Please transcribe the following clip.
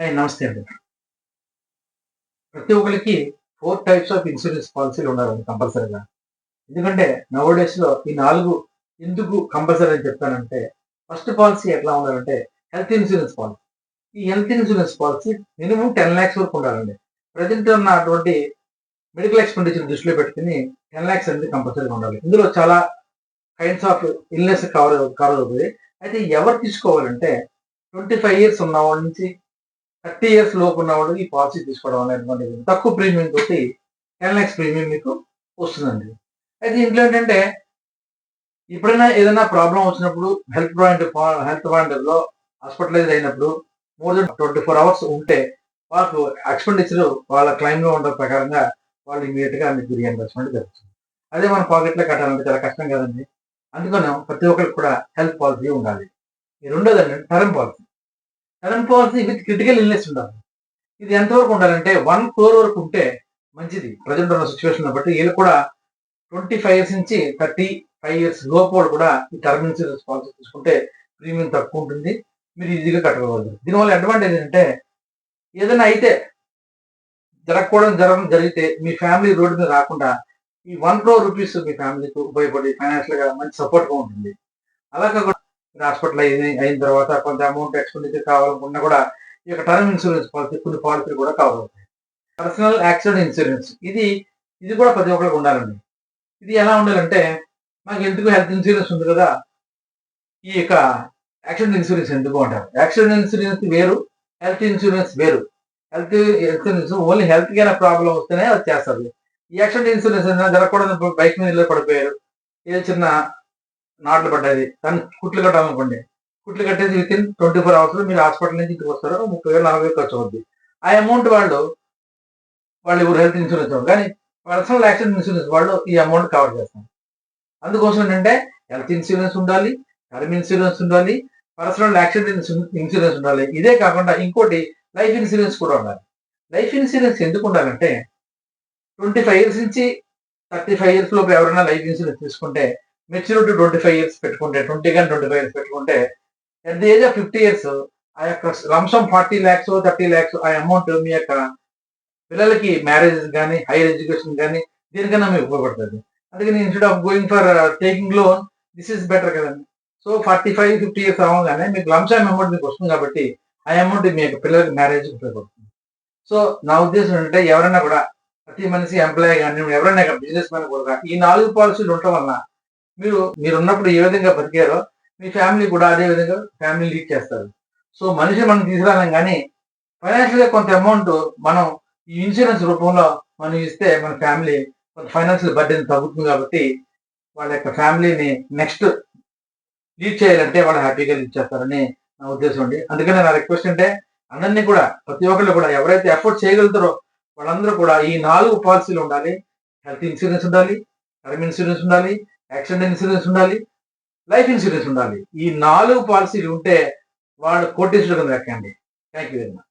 నమస్తే అండి. ప్రతి ఒక్కరికి ఫోర్ టైప్స్ ఆఫ్ ఇన్సూరెన్స్ పాలసీలు ఉండాలండి కంపల్సరీగా ఎందుకంటే నవో లో ఈ నాలుగు ఎందుకు కంపల్సరీ అని చెప్తానంటే ఫస్ట్ పాలసీ ఎట్లా ఉండాలంటే హెల్త్ ఇన్సూరెన్స్ పాలసీ ఈ health insurance policy minimum ten lakhs వరకు ఉండాలండి. ప్రజెంట్ ఉన్నటువంటి మెడికల్ ఎక్స్పెండిచర్ దృష్టిలో పెట్టుకుని టెన్ ల్యాక్స్ అనేది కంపల్సరీగా ఉండాలి. ఇందులో చాలా kinds of illness cover cover అవుతుంది అయితే ఎవరు తీసుకోవాలంటే ట్వంటీ ఫైవ్ ఇయర్స్ ఉన్న వాళ్ళ నుంచి థర్టీ ఇయర్స్ లోపు ఉన్నవాడు ఈ పాలసీ తీసుకోవడం అనేటువంటిది తక్కువ ప్రీమియం తోటి టెన్ ల్యాక్స్ ప్రీమియం మీకు వస్తుందండి. అయితే ఇంట్లో ఏంటంటే ఎప్పుడైనా ఏదైనా ప్రాబ్లం వచ్చినప్పుడు హెల్త్ పాయింట్ హెల్త్ పాయింట్లో హాస్పిటలైజ్ అయినప్పుడు more than twenty four hours ఉంటే వాళ్ళకు ఎక్స్పెండిచర్ వాళ్ళ క్లైమ్లో ఉన్న ప్రకారంగా వాళ్ళు ఇమీడియట్గా మీకు రియంబర్స్మెంట్ జరుగుతుంది. అదే మన పాకెట్లో కట్టాలంటే చాలా కష్టం కదండి. అందుకని ప్రతి ఒక్కరికి కూడా హెల్త్ పాలసీ ఉండాలి. ఈ రెండోదండి term policy. Term policy with critical illness ఉండాలి. ఇది ఎంతవరకు ఉండాలంటే వన్ క్రోర్ వరకు ఉంటే మంచిది. ప్రజెంట్ ఉన్న సిచ్యువేషన్ బట్టి వీళ్ళు కూడా ట్వంటీ ఫైవ్ ఇయర్స్ నుంచి థర్టీ ఫైవ్ ఇయర్స్ లోపు వాళ్ళు కూడా ఈ టర్మ్ ఇన్సూరెన్స్ పాలసీ తీసుకుంటే ప్రీమియం తక్కువ ఉంటుంది. మీరు ఈజీగా కట్టగలరు దీనివల్ల అడ్వాంటేజ్ ఏంటంటే ఏదైనా అయితే జరగకూడదు జరగడం జరిగితే మీ ఫ్యామిలీ రోడ్డు మీద రాకుండా ఈ వన్ క్రోర్ రూపీస్ మీ ఫ్యామిలీకి ఉపయోగపడి ఫైనాన్షియల్గా మంచి సపోర్ట్గా ఉంటుంది. అలా కాకుండా హాస్పిటల్ అయిన అయిన తర్వాత కొంత అమౌంట్ ఎక్స్పెండిచర్ కావాలనుకున్నా కూడా ఈ యొక్క టర్మ్ ఇన్సూరెన్స్ పాలసీ కొన్ని పాలసీలు కూడా కవర్ అవుతాయి. పర్సనల్ యాక్సిడెంట్ ఇన్సూరెన్స్ ఇది ఇది కూడా ప్రతి ఒక్కరికి ఉండాలండి. ఇది ఎలా ఉండాలంటే మాకు ఎందుకు హెల్త్ ఇన్సూరెన్స్ ఉంది కదా ఈ యొక్క యాక్సిడెంట్ ఇన్సూరెన్స్ ఎందుకు అంటారు? యాక్సిడెంట్ ఇన్సూరెన్స్ వేరు హెల్త్ ఇన్సూరెన్స్ వేరు. హెల్త్ ఇన్సూరెన్స్ ఓన్లీ హెల్త్ కైనా ప్రాబ్లం వస్తేనే అది చేస్తారు. ఈ యాక్సిడెంట్ ఇన్సూరెన్స్ జరగకూడదు బైక్ మీద ఇల్లు పడిపోయారు. ఏదో చిన్న నాట్లు పడ్డది దాన్ని కుట్లు కట్టామనుకోండి కుట్లు కట్టేసి within twenty four hours మీరు హాస్పిటల్ నుంచి ఇంటికి వస్తారు ముప్పై వేలు నలభై వేలు ఖర్చు అవుద్ది. ఆ అమౌంట్ వాళ్ళు వాళ్ళు ఎవరు హెల్త్ ఇన్సూరెన్స్ కానీ పర్సనల్ యాక్సిడెంట్ ఇన్సూరెన్స్ వాళ్ళు ఈ అమౌంట్ కవర్ చేస్తారు. అందుకోసం ఏంటంటే హెల్త్ ఇన్సూరెన్స్ ఉండాలి టర్మ్ ఇన్సూరెన్స్ ఉండాలి పర్సనల్ యాక్సిడెంట్ ఇన్సూరెన్స్ ఉండాలి. ఇదే కాకుండా ఇంకోటి లైఫ్ ఇన్సూరెన్స్ కూడా ఉండాలి. లైఫ్ ఇన్సూరెన్స్ ఎందుకు ఉండాలంటే ట్వంటీ ఫైవ్ ఇయర్స్ నుంచి థర్టీ ఫైవ్ ఇయర్స్ లోపు ఎవరైనా లైఫ్ ఇన్సూరెన్స్ తీసుకుంటే మెచ్యూరిటీ ట్వంటీ ఫైవ్ ఇయర్స్ పెట్టుకుంటే ట్వంటీ కానీ ట్వంటీ ఫైవ్ ఇయర్స్ పెట్టుకుంటే at the age of fifty years ఆ యొక్క lump sum forty lakhs thirty lakhs ఆ అమౌంట్ మీ యొక్క పిల్లలకి మ్యారేజ్ కానీ హైయర్ ఎడ్యుకేషన్ కానీ దీనికన్నా మీకు ఉపయోగపడుతుంది. అందుకని instead of going for taking loan this is better కదండి so forty five fifty years అవ్వగానే మీకు లంసం అమౌంట్ మీకు వస్తుంది కాబట్టి ఆ అమౌంట్ మీ యొక్క పిల్లలకి మ్యారేజ్ ఉపయోగపడుతుంది. సో నా ఉద్దేశం ఏంటంటే ఎవరైనా కూడా ప్రతి మనిషి ఎంప్లాయీ కానీ ఎవరైనా బిజినెస్ మ్యాన్ కూడా ఈ నాలుగు పాలసీలు ఉండటం వల్ల మీరు మీరు ఉన్నప్పుడు ఏ విధంగా బతికారో మీ ఫ్యామిలీ కూడా అదే విధంగా ఫ్యామిలీ లీడ్ చేస్తారు. సో మనిషి మనం తీసుకురాలేం కానీ ఫైనాన్షియల్గా కొంత అమౌంట్ మనం ఈ ఇన్సూరెన్స్ రూపంలో మనం ఇస్తే మన ఫ్యామిలీ కొంత ఫైనాన్షియల్ బర్డెన్ తగ్గుతుంది కాబట్టి వాళ్ళ యొక్క ఫ్యామిలీని నెక్స్ట్ లీడ్ చేయాలంటే వాళ్ళు హ్యాపీగా లీడ్ చేస్తారని నా ఉద్దేశం అండి. అందుకనే నా రిక్వెస్ట్ అంటే అందరినీ కూడా ప్రతి ఒక్కళ్ళు కూడా ఎవరైతే ఎఫోర్డ్ చేయగలుగుతారో వాళ్ళందరూ కూడా ఈ నాలుగు పాలసీలు ఉండాలి. హెల్త్ ఇన్సూరెన్స్ ఉండాలి టర్మ్ ఇన్సూరెన్స్ ఉండాలి యాక్సిడెంట్ ఇన్సూరెన్స్ ఉండాలి లైఫ్ ఇన్సూరెన్స్ ఉండాలి. ఈ నాలుగు పాలసీలు ఉంటే వాడు కోటేశ్వరుడు కింద ఎక్కండి థ్యాంక్ యూ వెరీ మచ్